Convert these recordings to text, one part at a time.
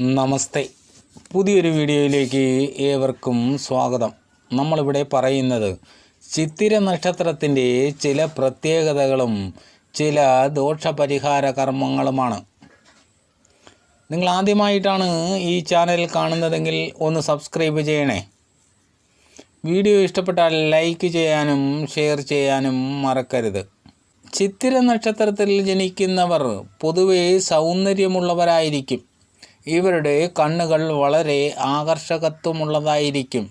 നമസ്തേ. പുതിയൊരു വീഡിയോയിലേക്ക് ഏവർക്കും സ്വാഗതം. നമ്മളിവിടെ പറയുന്നത് ചിത്തിര നക്ഷത്രത്തിന്റെ ചില പ്രത്യേകതകളും ചില ദോഷപരിഹാര കർമ്മങ്ങളുമാണ്. നിങ്ങൾ ആദ്യമായിട്ടാണ് ഈ ചാനൽ കാണുന്നതെങ്കിൽ ഒന്ന് സബ്സ്ക്രൈബ് ചെയ്യണേ. വീഡിയോ ഇഷ്ടപ്പെട്ടാൽ ലൈക്ക് ചെയ്യാനും ഷെയർ ചെയ്യാനും മറക്കരുത്. ചിത്തിര നക്ഷത്രത്തിൽ ജനിക്കുന്നവർ പൊതുവേ സൗന്ദര്യമുള്ളവരായിരിക്കും. ഇവരുടെ കണ്ണുകൾ വളരെ ആകർഷകത്വമുള്ളതായിരിക്കും.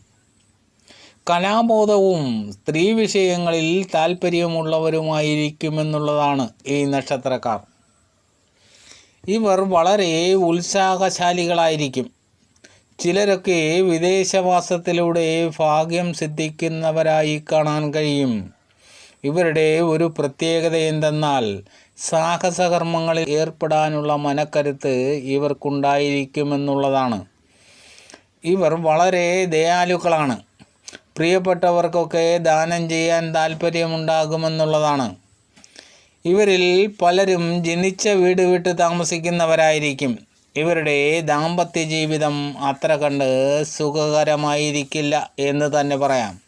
കലാബോധവും സ്ത്രീ വിഷയങ്ങളിൽ താല്പര്യമുള്ളവരുമായിരിക്കുമെന്നുള്ളതാണ് ഈ നക്ഷത്രക്കാർ. ഇവർ വളരെ ഉത്സാഹശാലികളായിരിക്കും. ചിലരൊക്കെ വിദേശവാസത്തിലൂടെ ഭാഗ്യം സിദ്ധിക്കുന്നവരായി കാണാൻ കഴിയും. ഇവരുടെ ഒരു പ്രത്യേകത എന്തെന്നാൽ സാഹസകർമ്മങ്ങളിൽ ഏർപ്പെടാനുള്ള മനക്കരുത്ത് ഇവർക്കുണ്ടായിരിക്കുമെന്നുള്ളതാണ്. ഇവർ വളരെ ദയാലുക്കളാണ്. പ്രിയപ്പെട്ടവർക്കൊക്കെ ദാനം ചെയ്യാൻ താല്പര്യമുണ്ടാകുമെന്നുള്ളതാണ് ഇവരിൽ പലരും ജനിച്ച വീട് വിട്ട് താമസിക്കുന്നവരായിരിക്കും. ഇവരുടെ ദാമ്പത്യ ജീവിതം അത്ര കണ്ട് സുഖകരമായിരിക്കില്ല എന്ന് തന്നെ പറയാം.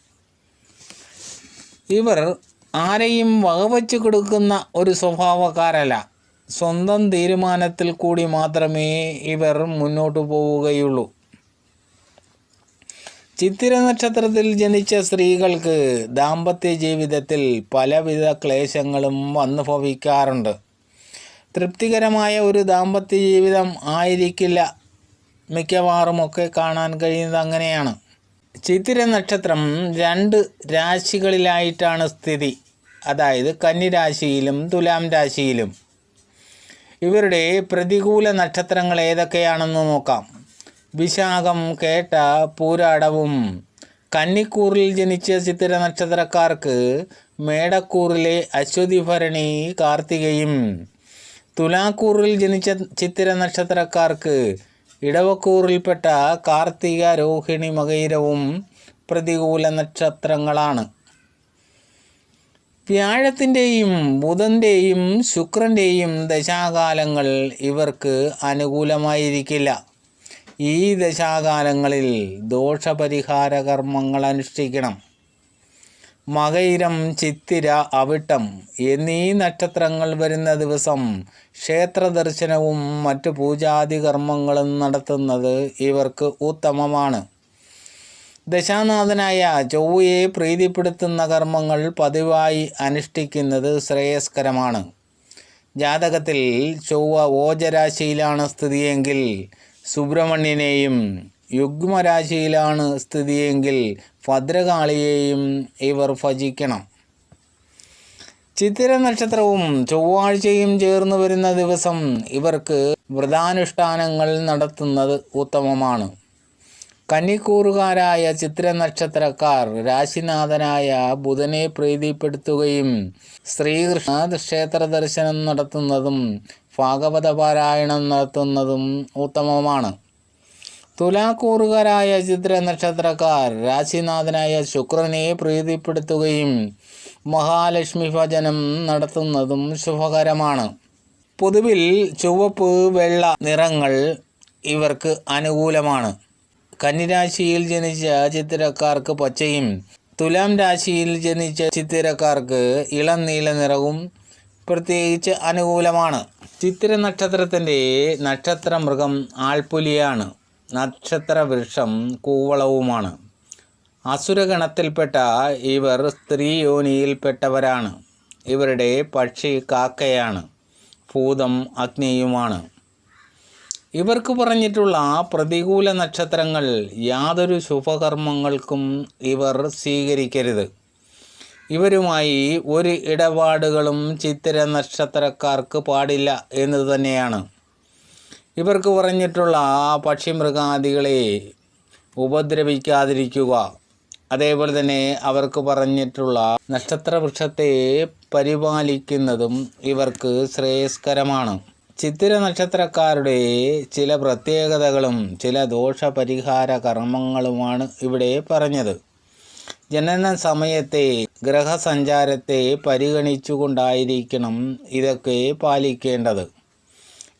ഇവർ ആരെയും വകവച്ച് കൊടുക്കുന്ന ഒരു സ്വഭാവക്കാരല്ല. സ്വന്തം തീരുമാനത്തിൽ കൂടി മാത്രമേ ഇവർ മുന്നോട്ട് പോവുകയുള്ളൂ. ചിത്തിര നക്ഷത്രത്തിൽ ജനിച്ച സ്ത്രീകൾക്ക് ദാമ്പത്യ ജീവിതത്തിൽ പലവിധ ക്ലേശങ്ങളും അനുഭവിക്കാറുണ്ട് തൃപ്തികരമായ ഒരു ദാമ്പത്യ ജീവിതം ആയിരിക്കില്ല മിക്കവാറുമൊക്കെ കാണാൻ കഴിയുന്നത് അങ്ങനെയാണ്. ചിത്തിര നക്ഷത്രം രണ്ട് രാശികളിലായിട്ടാണ് സ്ഥിതി. അതായത് കന്നിരാശിയിലും തുലാം രാശിയിലും. ഇവരുടെ പ്രതികൂല നക്ഷത്രങ്ങൾ ഏതൊക്കെയാണെന്ന് നോക്കാം. വിശാഖം കേട്ട പൂരാടവും. കന്നിക്കൂറിൽ ജനിച്ച ചിത്തിര നക്ഷത്രക്കാർക്ക് മേടക്കൂറിലെ അശ്വതി ഭരണി കാർത്തികയും. തുലാക്കൂറിൽ ജനിച്ച ചിത്തിര നക്ഷത്രക്കാർക്ക് ഇടവക്കൂറിൽപ്പെട്ട കാർത്തിക രോഹിണി മകയിരവും പ്രതികൂല നക്ഷത്രങ്ങളാണ്. വ്യാഴത്തിന്റെയും ബുധന്റെയും ശുക്രന്റെയും ദശാകാലങ്ങൾ ഇവർക്ക് അനുകൂലമായിരിക്കില്ല. ഈ ദശാകാലങ്ങളിൽ ദോഷപരിഹാര കർമ്മങ്ങൾ അനുഷ്ഠിക്കണം. മകയിരം ചിത്തിര അവിട്ടം. എന്നീ നക്ഷത്രങ്ങൾ വരുന്ന ദിവസം ക്ഷേത്രദർശനവും മറ്റു പൂജാതി കർമ്മങ്ങളും നടത്തുന്നത് ഇവർക്ക് ഉത്തമമാണ്. ദശാനാഥനായ ചൊവ്വയെ പ്രീതിപ്പെടുത്തുന്ന കർമ്മങ്ങൾ പതിവായി അനുഷ്ഠിക്കുന്നത് ശ്രേയസ്കരമാണ്. ജാതകത്തിൽ ചൊവ്വ ഓജരാശിയിലാണ് സ്ഥിതിയെങ്കിൽ സുബ്രഹ്മണ്യനെയും യുഗ്മരാശിയിലാണ് സ്ഥിതിയെങ്കിൽ ഭദ്രകാളിയെയും ഇവർ ഭജിക്കണം. ചിത്തിര നക്ഷത്രവും ചൊവ്വാഴ്ചയും ചേർന്ന് വരുന്ന ദിവസം ഇവർക്ക് വ്രതാനുഷ്ഠാനങ്ങൾ നടത്തുന്നത് ഉത്തമമാണ്. കന്നിക്കൂറുകാരായ ചിത്ര നക്ഷത്രക്കാർ രാശിനാഥനായ ബുധനെ പ്രീതിപ്പെടുത്തുകയും ശ്രീകൃഷ്ണ ക്ഷേത്ര ദർശനം നടത്തുന്നതും ഭാഗവത പാരായണം നടത്തുന്നതും ഉത്തമമാണ്. തുലാക്കൂറുകാരായ ചിത്ര നക്ഷത്രക്കാർ രാശിനാഥനായ ശുക്രനെ പ്രീതിപ്പെടുത്തുകയും മഹാലക്ഷ്മി ഭജനം നടത്തുന്നതും ശുഭകരമാണ്. പൊതുവിൽ ചുവപ്പ് വെള്ള നിറങ്ങൾ ഇവർക്ക് അനുകൂലമാണ്. കന്നിരാശിയിൽ ജനിച്ച ചിത്തിരക്കാർക്ക് പച്ചയും തുലാം രാശിയിൽ ജനിച്ച ചിത്തിരക്കാർക്ക് ഇളം നീല നിറവും പ്രത്യേകിച്ച് അനുകൂലമാണ്. ചിത്തിര നക്ഷത്രത്തിന്റെ നക്ഷത്ര മൃഗം ആൾപ്പുലിയാണ് നക്ഷത്ര വൃക്ഷം കൂവളവുമാണ്. അസുരഗണത്തിൽപ്പെട്ട ഇവർ സ്ത്രീ യോനിയിൽപ്പെട്ടവരാണ് ഇവരുടെ പക്ഷി കാക്കയാണ്. ഭൂതം അഗ്നിയുമാണ്. ഇവർക്ക് പറഞ്ഞിട്ടുള്ള പ്രതികൂല നക്ഷത്രങ്ങൾ യാതൊരു ശുഭകർമ്മങ്ങൾക്കും ഇവർ സ്വീകരിക്കരുത്. ഇവരുമായി ഒരു ഇടപാടുകളും ചിത്തിര നക്ഷത്രക്കാർക്ക് പാടില്ല എന്നു തന്നെയാണ്. ഇവർക്ക് പറഞ്ഞിട്ടുള്ള ആ പക്ഷിമൃഗാദികളെ ഉപദ്രവിക്കാതിരിക്കുക. അതേപോലെ തന്നെ അവർക്ക് പറഞ്ഞിട്ടുള്ള നക്ഷത്രവൃക്ഷത്തെ പരിപാലിക്കുന്നതും ഇവർക്ക് ശ്രേയസ്കരമാണ്. ചിത്തിര നക്ഷത്രക്കാരുടെ ചില പ്രത്യേകതകളും ചില ദോഷപരിഹാര കർമ്മങ്ങളുമാണ് ഇവിടെ പറഞ്ഞത്. ജനന സമയത്തെ ഗ്രഹസഞ്ചാരത്തെ പരിഗണിച്ചുകൊണ്ടായിരിക്കണം ഇതൊക്കെ പാലിക്കേണ്ടത്.